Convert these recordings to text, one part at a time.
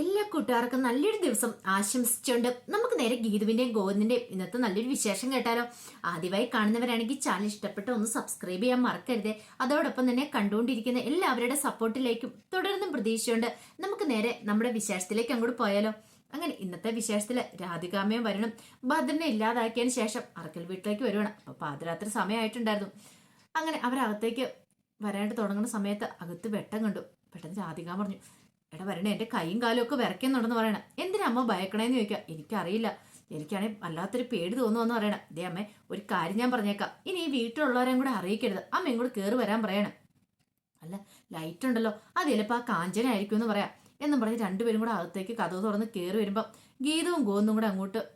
എല്ലാ കൂട്ടുകാർക്കും നല്ലൊരു ദിവസം ആശംസിച്ചുകൊണ്ട് നമുക്ക് നേരെ ഗീതുവിന്റെയും ഗോവിന്ദിന്റെയും ഇന്നത്തെ നല്ലൊരു വിശേഷം കേട്ടാലോ. ആദ്യമായി കാണുന്നവരാണെങ്കിൽ ചാനൽ ഇഷ്ടപ്പെട്ട ഒന്ന് സബ്സ്ക്രൈബ് ചെയ്യാൻ മറക്കരുത്. അതോടൊപ്പം തന്നെ കണ്ടുകൊണ്ടിരിക്കുന്ന എല്ലാവരുടെ സപ്പോർട്ടിലേക്കും തുടർന്നും പ്രതീക്ഷയുണ്ട്. നമുക്ക് നേരെ നമ്മുടെ വിശേഷത്തിലേക്ക് അങ്ങോട്ട് പോയാലോ. അങ്ങനെ ഇന്നത്തെ വിശേഷത്തിൽ രാധികാമയം വരണം ഭദ്രനെ ഇല്ലാതാക്കിയതിന് ശേഷം അറക്കൽ വീട്ടിലേക്ക് വരുവാണ്. അപ്പൊ പാതിരാത്രി സമയമായിട്ടുണ്ടായിരുന്നു. അങ്ങനെ അവരകത്തേക്ക് വരാനായിട്ട് തുടങ്ങുന്ന സമയത്ത് അകത്ത് വെട്ടം കണ്ടു. പെട്ടെന്ന് രാധിക പറഞ്ഞു എടാ വരണേ എന്റെ കൈയും കാലും ഒക്കെ വിറയ്ക്കുന്നുണ്ടെന്ന് പറയണ. എന്തിനാ അമ്മ ഭയക്കണേന്ന് ചോദിക്കാം? എനിക്കറിയില്ല. എനിക്കാണെങ്കിൽ വല്ലാത്തൊരു പേടി തോന്നുമെന്ന് പറയണം. ദേ അമ്മേ ഒരു കാര്യം ഞാൻ പറഞ്ഞേക്കാം. ഇനി ഈ വീട്ടിലുള്ളവരെയും കൂടെ അറിയിക്കരുത്. അമ്മ ഇങ്ങോട്ട് കയറി വരാൻ പറയണം. അല്ല ലൈറ്റ് ഉണ്ടല്ലോ. അത് ചിലപ്പോൾ ആ കാഞ്ചനായിരിക്കും എന്ന് പറയാം. എന്നും പറഞ്ഞ് രണ്ടുപേരും കൂടെ അകത്തേക്ക് കഥ തുറന്ന് കയറി വരുമ്പോൾ ഗീതവും ഗോന്നും കൂടെ അങ്ങോട്ട്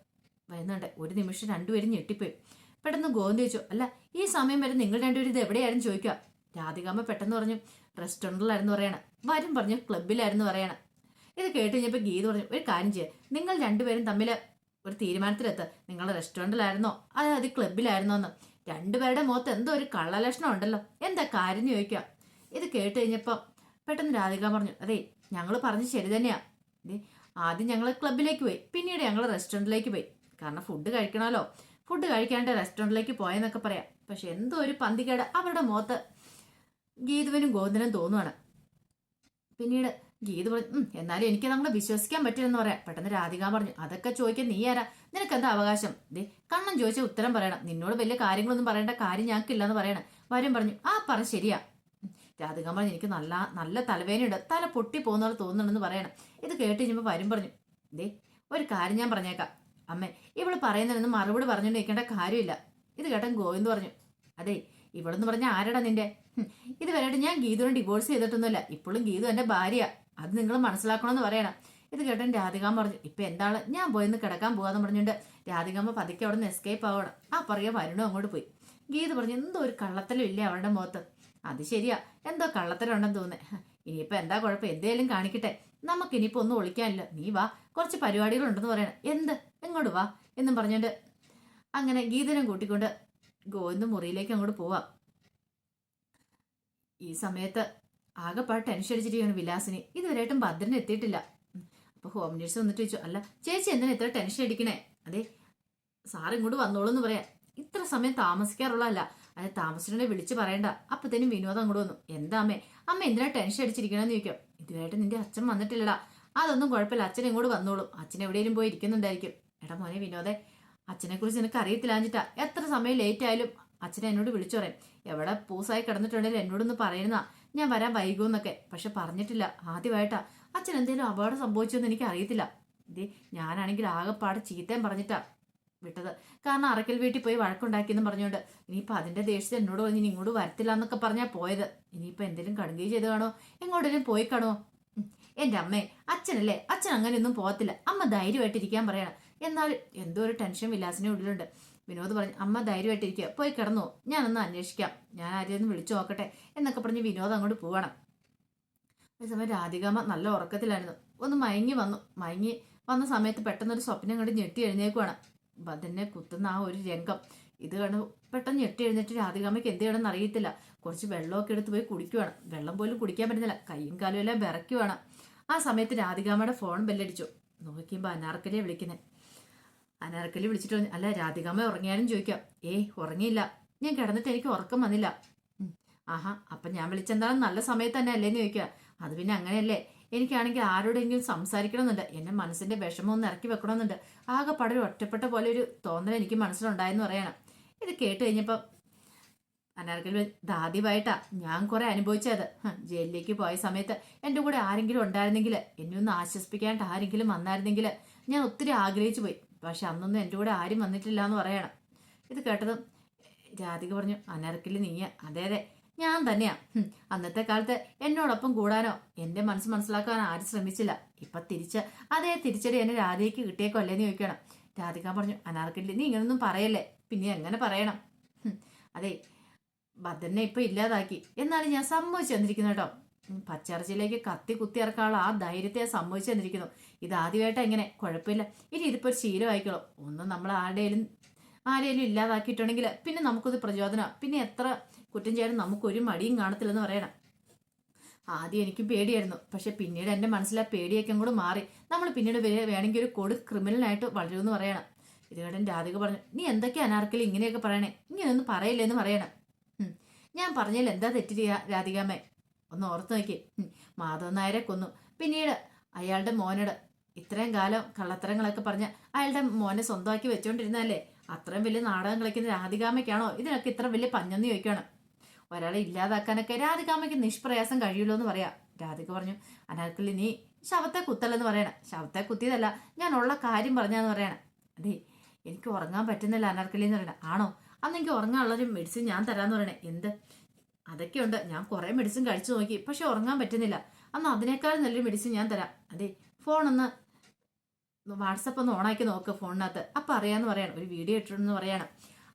വരുന്നുണ്ട്. ഒരു നിമിഷം രണ്ടുപേരും ഞെട്ടിപ്പോയി. പെട്ടെന്ന് ഗോന്ന് ചോദിച്ചു അല്ല ഈ സമയം വരെ നിങ്ങൾ രണ്ടുപേരും ഇത് എവിടെയായിരുന്നു? ചോദിക്കുക രാധികാമ്മ പെട്ടെന്ന് പറഞ്ഞു റെസ്റ്റോറന്റിലായിരുന്നു പറയണം. വരും പറഞ്ഞു ക്ലബിലായിരുന്നു പറയണം. ഇത് കേട്ട് കഴിഞ്ഞപ്പോൾ ഗീത പറഞ്ഞു ഒരു കാര്യം ചെയ്യുക നിങ്ങൾ രണ്ടുപേരും തമ്മിൽ ഒരു തീരുമാനത്തിലെത്ത്. നിങ്ങൾ റെസ്റ്റോറന്റിലായിരുന്നോ? അത് അത് ക്ലബിലായിരുന്നോ എന്ന് രണ്ടുപേരുടെ മുഖത്ത് എന്തോ ഒരു കള്ളലക്ഷണം ഉണ്ടല്ലോ. എന്താ കാര്യം ചോദിക്കുക ചോദിക്കാം. ഇത് കേട്ട് കഴിഞ്ഞപ്പോൾ പെട്ടെന്ന് രാധിക പറഞ്ഞു അതെ ഞങ്ങൾ പറഞ്ഞ് ശരി തന്നെയാ. ദേ, ആദ്യം ഞങ്ങൾ ക്ലബിലേക്ക് പോയി. പിന്നീട് ഞങ്ങൾ റെസ്റ്റോറന്റിലേക്ക് പോയി. കാരണം ഫുഡ് കഴിക്കണമല്ലോ. ഫുഡ് കഴിക്കാണ്ട് റെസ്റ്റോറന്റിലേക്ക് പോയെന്നൊക്കെ പറയാം. പക്ഷെ എന്തോ ഒരു പന്തികേട് അവരുടെ മുഖത്ത് ഗീതുവിനും ഗോവിന്ദനും തോന്നുവാണ്. പിന്നീട് ഗീതു പറഞ്ഞു "ഉം, എന്നാലും എനിക്ക് നമ്മളെ വിശ്വസിക്കാൻ പറ്റില്ലെന്ന് പറയാം. പെട്ടെന്ന് രാധിക പറഞ്ഞു അതൊക്കെ ചോദിക്കാൻ നീ ആരാ? നിനക്ക് എന്താ അവകാശം? ദേ കണ്ണൻ ചോദിച്ച ഉത്തരം പറയണം. നിന്നോട് വലിയ കാര്യങ്ങളൊന്നും പറയേണ്ട കാര്യം ഞങ്ങൾക്കില്ലെന്ന് പറയണം. വരും പറഞ്ഞു ആ പറ ശരിയാ. രാധിക പറഞ്ഞു എനിക്ക് നല്ല നല്ല തലവേദനയുണ്ട്. തല പൊട്ടി പോകുന്ന പോലെ തോന്നുന്നുണ്ടെന്ന് പറയണം. ഇത് കേട്ട് കഴിഞ്ഞപ്പോൾ വരും പറഞ്ഞു ദേ ഒരു കാര്യം ഞാൻ പറഞ്ഞേക്കാം. അമ്മ ഇവൾ പറയുന്നതിനൊന്നും മറുപടി പറഞ്ഞുകൊണ്ട് നിൽക്കേണ്ട കാര്യമില്ല. ഇത് കേട്ടൻ ഗോവിന്ദ് പറഞ്ഞു അതെ ഇവളെന്ന് പറഞ്ഞ ആരടാ നിന്റെ? ഇതുവരെയായിട്ട് ഞാൻ ഗീതുവിനെ ഡിവോഴ്സ് ചെയ്തിട്ടൊന്നുമില്ല. ഇപ്പോഴും ഗീതു എന്റെ ഭാര്യ. അത് നിങ്ങൾ മനസ്സിലാക്കണമെന്ന് പറയണം. ഇത് കേട്ടൻ രാധികാമ്മ പറഞ്ഞു ഇപ്പൊ എന്താണ്? ഞാൻ പോയിന്ന് കിടക്കാൻ പോകാന്ന് പറഞ്ഞുകൊണ്ട് രാധികാമ്മ പതുക്കെ അവിടെ നിന്ന് എസ്കേപ്പ് ആവണം. ആ പറയുക വരുണു അങ്ങോട്ട് പോയി. ഗീത പറഞ്ഞു എന്തോ ഒരു കള്ളത്തലും ഇല്ലേ അവളുടെ മുഖത്ത്? അത് ശരിയാ. എന്തോ കള്ളത്തലുണ്ടെന്ന് തോന്നേ ഇനിയിപ്പോ എന്താ കുഴപ്പം? എന്തേലും കാണിക്കട്ടെ. നമുക്ക് ഇനിയിപ്പോ ഒന്നും ഒളിക്കാനില്ല. നീ വാ. കുറച്ച് പരിപാടികളുണ്ടെന്ന് പറയണം. എന്ത്? എങ്ങോട്ട് വാ? എന്നും പറഞ്ഞുകൊണ്ട് അങ്ങനെ ഗീതനും കൂട്ടിക്കൊണ്ട് ഗോവിന്ദ് മുറിയിലേക്ക് അങ്ങോട്ട് പോവാം. ഈ സമയത്ത് ആകെപ്പാട് ടെൻഷൻ അടിച്ചിരിക്കുകയാണ് വിലാസിനി. ഇതുവരെയായിട്ടും ഭദ്രൻ എത്തിയിട്ടില്ല. അപ്പോൾ അപ്പൊ ഹോം നേഴ്സ് വന്നിട്ട് ചോദിച്ചു അല്ല ചേച്ചി എന്തിനാ ഇത്ര ടെൻഷൻ അടിക്കണേ? അതെ സാർ ഇങ്ങോട്ട് വന്നോളൂ എന്ന് പറയാം. ഇത്ര സമയം താമസിക്കാറുള്ളതല്ല. അതെ താമസിച്ചിട്ടുണ്ടെ വിളിച്ച് പറയണ്ട. അപ്പത്തേനും വിനോദം അങ്ങോട്ട് വന്നു. എന്താ അമ്മേ? അമ്മ എന്തിനാ ടെൻഷൻ അടിച്ചിരിക്കണമെന്ന് ചോദിക്കും. ഇതുവരെയായിട്ട് നിന്റെ അച്ഛൻ വന്നിട്ടില്ലടാ. അതൊന്നും കുഴപ്പമില്ല. അച്ഛൻ ഇങ്ങോട്ട് വന്നോളൂ. അച്ഛൻ എവിടെയെങ്കിലും പോയി ഇരിക്കുന്നുണ്ടായിരിക്കും. എടാ മോനെ വിനോദേ അച്ഛനെ കുറിച്ച് നിനക്ക് അറിയത്തില്ലാഞ്ഞിട്ടാ. എത്ര സമയം ലേറ്റ് ആയാലും അച്ഛനെ എന്നോട് വിളിച്ചു പറയും. എവിടെ പൂസായി കിടന്നിട്ടുണ്ടെങ്കിൽ എന്നോടൊന്ന് പറയുന്ന. ഞാൻ വരാൻ വൈകുമെന്നൊക്കെ. പക്ഷെ പറഞ്ഞിട്ടില്ല. ആദ്യമായിട്ടാ. അച്ഛൻ എന്തെങ്കിലും അപകടം സംഭവിച്ചെന്ന് എനിക്ക് അറിയത്തില്ല. ഇതേ ഞാനാണെങ്കിൽ ആകെപ്പാട് ചീത്തയും പറഞ്ഞിട്ടാ വിട്ടത്. കാരണം അറക്കൽ വീട്ടിൽ പോയി വഴക്കുണ്ടാക്കിയെന്ന് പറഞ്ഞുകൊണ്ട്. ഇനിയിപ്പോൾ അതിന്റെ ദേഷ്യത്തിൽ എന്നോട് പറഞ്ഞ് ഇനി ഇങ്ങോട്ട് വരത്തില്ല എന്നൊക്കെ പറഞ്ഞാൽ പോയത്. ഇനിയിപ്പോൾ എന്തെങ്കിലും കടുകയും ചെയ്ത് കാണോ എങ്ങോട്ടെങ്കിലും പോയി കാണോ എന്റെ അമ്മേ അച്ഛനല്ലേ? അച്ഛൻ അങ്ങനെയൊന്നും പോകത്തില്ല. അമ്മ ധൈര്യമായിട്ടിരിക്കാൻ പറയണം. എന്നാൽ എന്തോ ഒരു ടെൻഷൻ വിലാസിന്റെ ഉള്ളിലുണ്ട്. വിനോദ് പറഞ്ഞു അമ്മ ധൈര്യമായിട്ടിരിക്കുക പോയി കിടന്നു. ഞാനൊന്ന് അന്വേഷിക്കാം. ഞാൻ ആരെയും വിളിച്ചു നോക്കട്ടെ എന്നൊക്കെ പറഞ്ഞ് വിനോദ് അങ്ങോട്ട് പോവണം. അതേസമയം രാധികാമ്മ നല്ല ഉറക്കത്തിലായിരുന്നു. ഒന്ന് മയങ്ങി വന്നു. മയങ്ങി വന്ന സമയത്ത് പെട്ടെന്നൊരു സ്വപ്നം കണ്ട് ഞെട്ടി എഴുന്നേക്കുവാണ്. ബദനെ കുത്തുന്ന ആ ഒരു രംഗം. ഇത് കണ്ട് പെട്ടെന്ന് ഞെട്ടി എഴുന്നേറ്റ് രാധികാമ്മയ്ക്ക് എന്ത് ചെയ്യണമെന്ന് അറിയത്തില്ല. കുറച്ച് വെള്ളമൊക്കെ എടുത്ത് പോയി കുടിക്കുവാണ്. വെള്ളം പോലും കുടിക്കാൻ പറ്റുന്നില്ല. കൈയും കാലും എല്ലാം വിറയ്ക്കുവാണ്. ആ സമയത്ത് രാധികാമ്മയുടെ ഫോൺ ബെല്ലടിച്ചു. നോക്കിയുമ്പോൾ അനാർക്കലിയെ വിളിക്കുന്നത് അനാർക്കലി വിളിച്ചിട്ട് അല്ല രാധികാമ്മ ഉറങ്ങിയാലും ചോദിക്കാം. ഏയ് ഉറങ്ങിയില്ല. ഞാൻ കിടന്നിട്ട് എനിക്ക് ഉറക്കം വന്നില്ല. ആഹാ അപ്പം ഞാൻ വിളിച്ചെന്താണെന്ന് നല്ല സമയത്ത് തന്നെ അല്ലേന്ന് ചോദിക്കുക. അത് പിന്നെ അങ്ങനെയല്ലേ? എനിക്കാണെങ്കിൽ ആരോടെങ്കിലും സംസാരിക്കണമെന്നുണ്ട്. എന്നെ മനസ്സിന്റെ വിഷമം ഒന്ന് ഇറക്കി വെക്കണമെന്നുണ്ട്. ആകെ ഒരു ഒറ്റപ്പെട്ട പോലെ ഒരു തോന്നൽ എനിക്ക് മനസ്സിലുണ്ടായെന്ന് പറയണം. ഇത് കേട്ട് കഴിഞ്ഞപ്പോൾ അനാർക്കലി ദാദ്യമായിട്ടാ ഞാൻ കുറെ അനുഭവിച്ചത്. ജയിലിലേക്ക് പോയ സമയത്ത് എന്റെ കൂടെ ആരെങ്കിലും ഉണ്ടായിരുന്നെങ്കിൽ എന്നെ ഒന്ന് ആശ്വസിപ്പിക്കാനായിട്ട് ആരെങ്കിലും വന്നായിരുന്നെങ്കിൽ ഞാൻ ഒത്തിരി ആഗ്രഹിച്ചു പോയി. പക്ഷെ അന്നൊന്നും എന്റെ കൂടെ ആരും വന്നിട്ടില്ല എന്ന് പറയണം. ഇത് കേട്ടതും രാധിക പറഞ്ഞു അനർക്കിൽ നീയ. അതെ അതെ. ഞാൻ തന്നെയാ. അന്നത്തെ കാലത്ത് എന്നോടൊപ്പം കൂടാനോ? എന്റെ മനസ്സ് മനസ്സിലാക്കാനോ ആരും ശ്രമിച്ചില്ല. ഇപ്പൊ തിരിച്ച് അതേ തിരിച്ചടി എന്നെ രാധയ്ക്ക് കിട്ടിയേക്കോ അല്ലേന്ന് ചോദിക്കണം. രാധിക പറഞ്ഞു അനാർക്കില്ല നീ ഇങ്ങനൊന്നും പറയല്ലേ? പിന്നെ എങ്ങനെ പറയണം? അതെ ഭദ്രനെ ഇപ്പൊ ഇല്ലാതാക്കി. എന്നാലും ഞാൻ സമ്മതിച്ചു തന്നിരിക്കുന്നു കേട്ടോ. പച്ചയിറച്ചിയിലേക്ക് കത്തി കുത്തി ഇറക്കാനുള്ള ആ ധൈര്യത്തെ സംഭവിച്ചു തന്നിരിക്കുന്നു. ഇത് ആദ്യമായിട്ട് എങ്ങനെ കുഴപ്പമില്ല. ഇനി ഇതിപ്പോ ഒരു ശീലമായിക്കോളും ഒന്നും നമ്മൾ ആരുടെയും ആരെയും ഇല്ലാതാക്കിയിട്ടുണ്ടെങ്കിൽ പിന്നെ നമുക്കത് പ്രചോദനം പിന്നെ എത്ര കുറ്റം ചെയ്യാനും നമുക്കൊരു മടിയും കാണത്തില്ലെന്ന് പറയണം. ആദ്യം എനിക്ക് പേടിയായിരുന്നു. പക്ഷെ പിന്നീട് എന്റെ മനസ്സിലെ പേടിയൊക്കെ കൂടെ മാറി. നമ്മൾ പിന്നീട് വേണമെങ്കിൽ ഒരു കൊടു ക്രിമിനലായിട്ട് വളരുമെന്ന് പറയണം. ഇത് കേട്ടൻ രാധിക പറഞ്ഞു നീ എന്തൊക്കെ അനാർക്കലി ഇങ്ങനെയൊക്കെ പറയണേ? ഇങ്ങനെയൊന്നും പറയില്ലെന്ന് പറയണം. ഞാൻ പറഞ്ഞതിൽ എന്താ തെറ്റി രാധികാമേ ഒന്ന് ഓർത്ത് നോക്കി. മാധവൻ നായരെ കൊന്നു. പിന്നീട് അയാളുടെ മോനോട് ഇത്രയും കാലം കള്ളത്തരങ്ങളൊക്കെ പറഞ്ഞ് അയാളുടെ മോനെ സ്വന്തമാക്കി വെച്ചോണ്ടിരുന്നല്ലേ അത്രയും വലിയ നാടകം കളിക്കുന്ന രാധികാമയ്ക്കാണോ ഇതിനൊക്കെ ഇത്ര വലിയ പഞ്ഞെന്ന് ചോദിക്കണം ഒരാളെ ഇല്ലാതാക്കാനൊക്കെ രാധികാമയ്ക്ക് നിഷ്പ്രയാസം കഴിയുള്ളൂ എന്ന് പറയാം. രാധിക പറഞ്ഞു അനാർക്കലി നീ ശവത്തെ കുത്തല്ലെന്ന് പറയണം. ശവത്തെ കുത്തിയതല്ല ഞാൻ ഉള്ള കാര്യം പറഞ്ഞാന്ന് പറയണം. അതെ എനിക്ക് ഉറങ്ങാൻ പറ്റുന്നില്ല അനാർക്കലി എന്ന് പറയണേ. ആണോ? അന്ന് എനിക്ക് ഉറങ്ങാനുള്ളൊരു മെഡിസിൻ ഞാൻ തരാമെന്ന് പറയണേ. എന്ത്? അതൊക്കെ ഉണ്ട് ഞാൻ കുറേ മെഡിസിൻ കഴിച്ചു നോക്കി. പക്ഷെ ഉറങ്ങാൻ പറ്റുന്നില്ല. അന്ന് അതിനേക്കാൾ നല്ലൊരു മെഡിസിൻ ഞാൻ തരാം. അതെ ഫോൺ ഒന്ന് വാട്സപ്പ് ഒന്ന് ഓണാക്കി നോക്ക് ഫോണിനകത്ത് അപ്പം അറിയാന്ന് പറയണം. ഒരു വീഡിയോ ഇട്ടിട്ടെന്ന് പറയണം.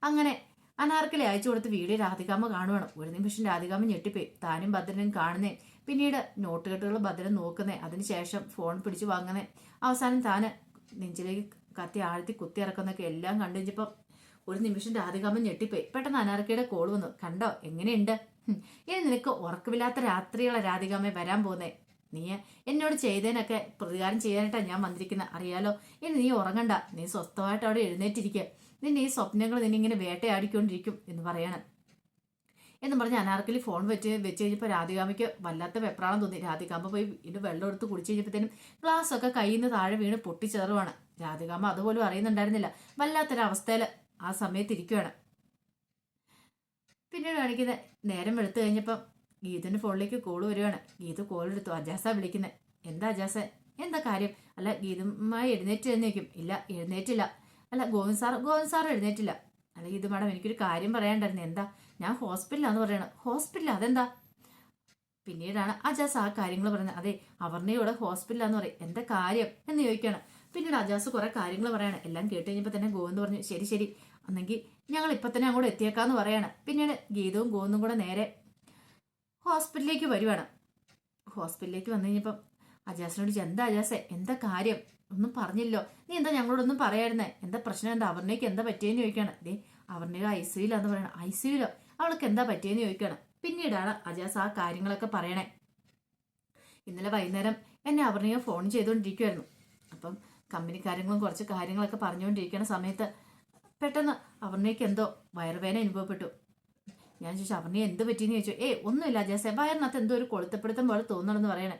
അങ്ങനെ അനാർക്കലി അയച്ചു കൊടുത്ത് വീഡിയോ രാധികാമ്മ കാണുവാണ്. ഒരു നിമിഷം രാധികാമ്മ ഞെട്ടിപ്പോയി. താനും ഭദ്രനും കാണുന്നേ. പിന്നീട് നോട്ട് കെട്ടുകൾ ഭദ്രൻ നോക്കുന്നേ. അതിനുശേഷം ഫോൺ പിടിച്ചു വാങ്ങുന്നേ. അവസാനം താന് നെഞ്ചിലേക്ക് കത്തി ആഴ്ത്തി കുത്തി ഇറക്കുന്നൊക്കെ എല്ലാം കണ്ടു. കഴിഞ്ഞപ്പം ഒരു നിമിഷം രാധികാമ്മ ഞെട്ടിപ്പോയി. പെട്ടെന്ന് അനാർക്കയുടെ കോൾ വന്നു. കണ്ടോ? എങ്ങനെയുണ്ട്? ഇനി നിനക്ക് ഉറക്കമില്ലാത്ത രാത്രികളെ രാധികാമ്മ വരാൻ പോകുന്നേ. നീ എന്നോട് ചെയ്തതിനൊക്കെ പ്രതികാരം ചെയ്യാനായിട്ടാണ് ഞാൻ വന്നിരിക്കുന്നത് അറിയാലോ? ഇനി നീ ഉറങ്ങണ്ട. നീ സ്വസ്ഥമായിട്ട് അവിടെ എഴുന്നേറ്റിരിക്കുക നിന്നെ ഈ സ്വപ്നങ്ങൾ നിന്നിങ്ങനെ വേട്ടയാടിക്കൊണ്ടിരിക്കും എന്ന് പറയണം. എന്ന് പറഞ്ഞ് അനാർക്കലി ഫോൺ വെച്ച് വെച്ച് കഴിഞ്ഞപ്പോൾ രാധികാമ്മയ്ക്ക് വല്ലാത്ത വെപ്രാളം തോന്നി. രാധികാമ്മ പോയി ഇത് വെള്ളം എടുത്ത് കുടിച്ചു കഴിഞ്ഞപ്പോഴത്തേനും ഗ്ലാസ് ഒക്കെ കയ്യിൽ നിന്ന് താഴെ വീണ് പൊട്ടിച്ചേറുവാണ് രാധികാമ്മ അതുപോലും അറിയുന്നുണ്ടായിരുന്നില്ല. വല്ലാത്തൊരവസ്ഥയിൽ ആ സമയത്ത് ഇരിക്കുവാണ്. പിന്നീട് കാണിക്കുന്നത് നേരം വെളുത്തു കഴിഞ്ഞപ്പം ഗീതുവിന്റെ ഫോണിലേക്ക് കോൾ വരികയാണ് ഗീതു കോൾ എടുത്തു. അജാസ വിളിക്കുന്നത് എന്താ അജാസ? എന്താ കാര്യം? അല്ല ഗീതുമായി എഴുന്നേറ്റ് എഴുന്നേക്കും ഇല്ല എഴുന്നേറ്റില്ല. അല്ല ഗോവിന്ദ് സാർ ഗോവിന്ദ് സാർ എഴുന്നേറ്റില്ല. അല്ല ഗീതു മാഡം എനിക്കൊരു കാര്യം പറയാണ്ടായിരുന്നു എന്താ? ഞാൻ ഹോസ്പിറ്റലാന്ന് പറയണം. ഹോസ്പിറ്റൽ അതെന്താ? പിന്നീടാണ് അജാസ് ആ കാര്യങ്ങൾ പറയുന്നത് അതെ അവർണയോടെ ഹോസ്പിറ്റലാന്ന് പറയും. എന്താ കാര്യം? എന്ന് ചോദിക്കുകയാണ് പിന്നീട് അജാസ് കുറെ കാര്യങ്ങൾ പറയാണ്. എല്ലാം കേട്ട് കഴിഞ്ഞപ്പോൾ തന്നെ ഗോവിന്ദ് പറഞ്ഞു ശരി ശരി. അന്നെങ്കിൽ ഞങ്ങൾ ഇപ്പം തന്നെ അങ്ങോട്ട് എത്തിയേക്കാന്ന് പറയാണ്. പിന്നീട് ഗീതവും ഗോവിന്ദും കൂടെ നേരെ ഹോസ്പിറ്റലിലേക്ക് വരുവാണ്. ഹോസ്പിറ്റലിലേക്ക് വന്നു കഴിഞ്ഞപ്പം അജാസിനോട് ചോദിച്ചു, എന്താ അജാസെ എന്താ കാര്യം? ഒന്നും പറഞ്ഞില്ലോ. നീ എന്താ ഞങ്ങളോടൊന്നും പറയായിരുന്നേ എന്താ പ്രശ്നം? എന്താ അവർണയ്ക്ക് എന്താ പറ്റിയെന്ന് ചോദിക്കുകയാണ്. ദേ അവർണയുടെ ഐ സിയിലാന്ന് പറയണം. ഐ സിയിലോ അവൾക്ക് എന്താ പറ്റിയെന്ന് ചോദിക്കുകയാണ്. പിന്നീടാണ് അജാസ് ആ കാര്യങ്ങളൊക്കെ പറയണേ. ഇന്നലെ വൈകുന്നേരം എന്നെ അവർണയെ ഫോൺ ചെയ്തുകൊണ്ടിരിക്കുമായിരുന്നു അപ്പം കമ്പനി കാര്യങ്ങളും കുറച്ച് കാര്യങ്ങളൊക്കെ പറഞ്ഞുകൊണ്ടിരിക്കുന്ന സമയത്ത് പെട്ടെന്ന് അവർണയ്ക്ക് എന്തോ വയറുവേദന അനുഭവപ്പെട്ടു. ഞാൻ ചോദിച്ചു അവർണി എന്ത് പറ്റിയെന്ന് ചോദിച്ചു. ഏ ഒന്നുമില്ല അജാസെ വയറിനകത്ത് എന്തോ ഒരു കൊളുത്തപ്പെടുത്തം പോലെ തോന്നണമെന്ന് പറയണേ.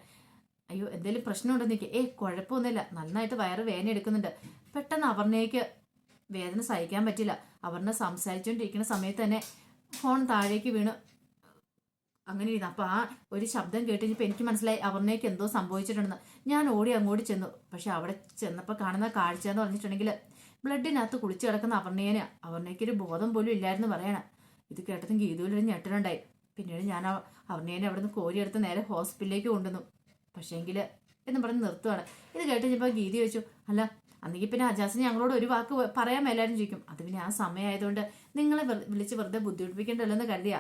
അയ്യോ എന്തെങ്കിലും പ്രശ്നമുണ്ടെന്ന് നിൽക്കുക ഏയ് കുഴപ്പമൊന്നുമില്ല. നന്നായിട്ട് വയറ് വേദന എടുക്കുന്നുണ്ട്. പെട്ടെന്ന് അവർണയ്ക്ക് വേദന സഹിക്കാൻ പറ്റില്ല. അവർണ സംസാരിച്ചുകൊണ്ടിരിക്കുന്ന സമയത്ത് തന്നെ ഫോൺ താഴേക്ക് വീണ്. അങ്ങനെ ഇരുന്നു. അപ്പോൾ ആ ഒരു ശബ്ദം കേട്ട് കഴിഞ്ഞപ്പോൾ എനിക്ക് മനസ്സിലായി അവർണയ്ക്ക് എന്തോ സംഭവിച്ചിട്ടുണ്ടെന്ന്. ഞാൻ ഓടി അങ്ങോട്ട് ചെന്നു. പക്ഷെ അവിടെ ചെന്നപ്പോൾ കാണുന്ന കാഴ്ച എന്ന് പറഞ്ഞിട്ടുണ്ടെങ്കിൽ ബ്ലഡിനകത്ത് കുളിച്ച് കിടക്കുന്ന അവർണയേനെ അവർണയ്ക്ക് ഒരു ബോധം പോലും ഇല്ലായിരുന്നു പറയണം. ഇത് കേട്ടതും ഗീതുവിലൊരു ഞെട്ടലുണ്ടായി. പിന്നീട് ഞാൻ അവർണയനെ അവിടെ നിന്ന് കോരിയെടുത്ത് നേരെ ഹോസ്പിറ്റലിലേക്ക് കൊണ്ടുവന്നു. പക്ഷേങ്കിൽ എന്ന് പറഞ്ഞ് നിർത്തുവാണ്. ഇത് കേട്ട് കഴിഞ്ഞപ്പോൾ ഗീതി ചോദിച്ചു അല്ല അന്നെങ്കിൽ പിന്നെ അജാസിന് ഞങ്ങളോട് ഒരു വാക്ക് പറയാൻ മേലായിരുന്നു ചോദിക്കും. അത് പിന്നെ ആ സമയമായതുകൊണ്ട് നിങ്ങളെ വിളിച്ച് വെറുതെ ബുദ്ധിമുട്ടിപ്പിക്കേണ്ടല്ലോ എന്ന് കരുതിയാ.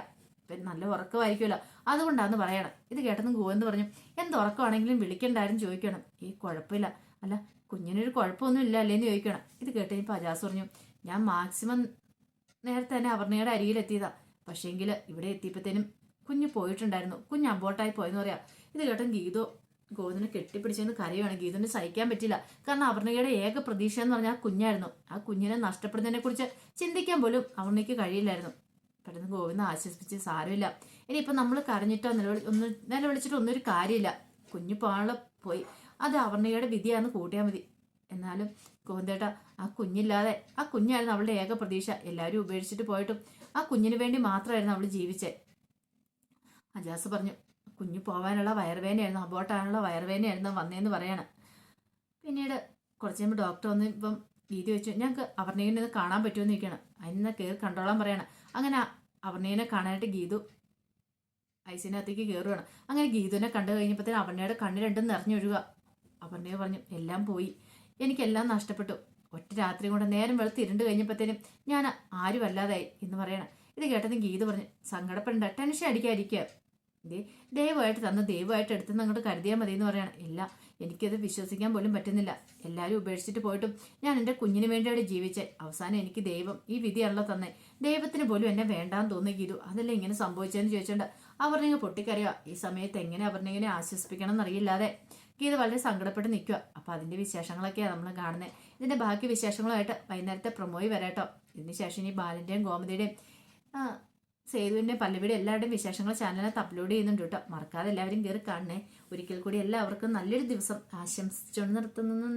ഇപ്പം നല്ല ഉറക്കമായിരിക്കുമല്ലോ. അതുകൊണ്ടാന്ന് പറയണം. ഇത് കേട്ടെന്ന് ഗോവെന്ന് പറഞ്ഞു. എന്ത് ഉറക്കമാണെങ്കിലും വിളിക്കണ്ടായിരുന്നു ചോദിക്കണം. ഈ കുഴപ്പമില്ല. അല്ല കുഞ്ഞിനൊരു കുഴപ്പമൊന്നും ഇല്ല അല്ലേന്ന് ചോദിക്കണം. ഇത് കേട്ട് കഴിഞ്ഞപ്പോൾ അജാസ് പറഞ്ഞു ഞാൻ മാക്സിമം നേരത്തെ തന്നെ അവർണയുടെ അരിയിലെത്തിയതാ പക്ഷേങ്കിൽ ഇവിടെ എത്തിയപ്പോഴത്തേനും കുഞ്ഞ് പോയിട്ടുണ്ടായിരുന്നു. കുഞ്ഞ് അബോട്ടായി പോയെന്ന് പറയാം. ഇത് കേട്ടും ഗീതു ഗോവിന്ദനെ കെട്ടിപ്പിടിച്ചെന്ന് കരയുവാണ്. ഗീതുവിന് സഹിക്കാൻ പറ്റില്ല. കാരണം അവർണയുടെ ഏക പ്രതീക്ഷ എന്ന് പറഞ്ഞാൽ ആ കുഞ്ഞായിരുന്നു. ആ കുഞ്ഞിനെ നഷ്ടപ്പെടുന്നതിനെ കുറിച്ച് ചിന്തിക്കാൻ പോലും അവർണയ്ക്ക് കഴിയില്ലായിരുന്നു. പെട്ടെന്ന് ഗോവിന്ദ് ആശ്വസിപ്പിച്ച് സാരമില്ല. ഇനി ഇനിയിപ്പോൾ നമ്മൾ കരഞ്ഞിട്ടോ നിലവിളി ഒന്ന് നിലവിളിച്ചിട്ടോ ഒന്നും ഒരു കാര്യമില്ല. കുഞ്ഞു പാള പോയി. അത് അവർണയുടെ വിധിയാന്ന് കൂട്ടിയാൽ മതി. എന്നാലും ഗോവിന്ദേട്ട ആ കുഞ്ഞില്ലാതെ ആ കുഞ്ഞായിരുന്നു അവളുടെ ഏക പ്രതീക്ഷ. എല്ലാവരും ഉപേക്ഷിച്ചിട്ട് പോയിട്ടും ആ കുഞ്ഞിന് വേണ്ടി മാത്രമായിരുന്നു അവൾ ജീവിച്ചത് അജാസ് പറഞ്ഞു കുഞ്ഞു പോവാനുള്ള വയറുവേനയായിരുന്നു അബോട്ടാനുള്ള വയറുവേനയായിരുന്നു വന്നേന്ന് പറയാണ്. പിന്നീട് കുറച്ച് കഴിയുമ്പോൾ ഡോക്ടർ വന്ന് ഇപ്പം വീതി വെച്ചു. ഞങ്ങൾക്ക് അവർണയുടെ ഒന്ന് കാണാൻ പറ്റുമെന്ന് നിൽക്കണം അതിന് കയറി കണ്ടോളാൻ പറയണം. അങ്ങനെ അവർണീനെ കാണാനായിട്ട് ഗീതു ഐസിനകത്തേക്ക് കയറുകയാണ് അങ്ങനെ ഗീതുവിനെ കണ്ടു കഴിഞ്ഞപ്പോഴത്തേന് അവർണയുടെ കണ്ണ് രണ്ടും നിറഞ്ഞൊഴുക അവർണയെ പറഞ്ഞു എല്ലാം പോയി. എനിക്കെല്ലാം നഷ്ടപ്പെട്ടു. ഒറ്റ രാത്രി കൊണ്ട് നേരം വെളുത്ത് ഇരുണ്ട് കഴിഞ്ഞപ്പോഴത്തേനും ഞാൻ ആരുമല്ലാതായി എന്ന് പറയണം. ഇത് കേട്ടതും ഗീത് പറഞ്ഞു സങ്കടപ്പെടണ്ട ടെൻഷൻ അടിക്കാതിരിക്കുക. ദയവായിട്ട് തന്ന് ദയവായിട്ട് എടുത്തെന്ന് അങ്ങോട്ട് കരുതിയാൽ മതി എന്ന് പറയണം. ഇല്ല എനിക്കത് വിശ്വസിക്കാൻ പോലും പറ്റുന്നില്ല. എല്ലാവരും ഉപേക്ഷിച്ചിട്ട് പോയിട്ടും ഞാൻ എന്റെ കുഞ്ഞിന് വേണ്ടി അവിടെ ജീവിച്ച അവസാനം എനിക്ക് ദൈവം ഈ വിധിയാണല്ലോ തന്നെ. ദൈവത്തിന് പോലും എന്നെ വേണ്ടാന്ന് തോന്നി ഗീതു അതല്ലേ ഇങ്ങനെ സംഭവിച്ചതെന്ന് ചോദിച്ചോണ്ട് അപർണിക പൊട്ടിക്കറിയുക ഈ സമയത്ത് എങ്ങനെ അപർണികനെ ആശ്വസിപ്പിക്കണം എന്നറിയില്ലാതെ ഗീത വളരെ സങ്കടപ്പെട്ട് നിൽക്കുക അപ്പം അതിന്റെ വിശേഷങ്ങളൊക്കെയാണ് നമ്മൾ കാണുന്നത് ഇതിന്റെ ബാക്കി വിശേഷങ്ങളുമായിട്ട് വൈകുന്നേരത്തെ പ്രൊമോയി വരാട്ടോ. ഇതിന് ശേഷം ഇനി ബാലന്റെയും ഗോമതിയുടെയും ആ, സേതുവിന്റെ പല്ലവിയുടെ എല്ലാവരുടെയും വിശേഷങ്ങൾ ചാനലിനകത്ത് അപ്ലോഡ് ചെയ്യുന്നുണ്ട് കേട്ടോ. മറക്കാതെ എല്ലാവരും കയറി കാണണേ. ഒരിക്കൽ കൂടി എല്ലാവർക്കും നല്ലൊരു ദിവസം ആശംസിച്ചുകൊണ്ട് നിർത്തുന്നു.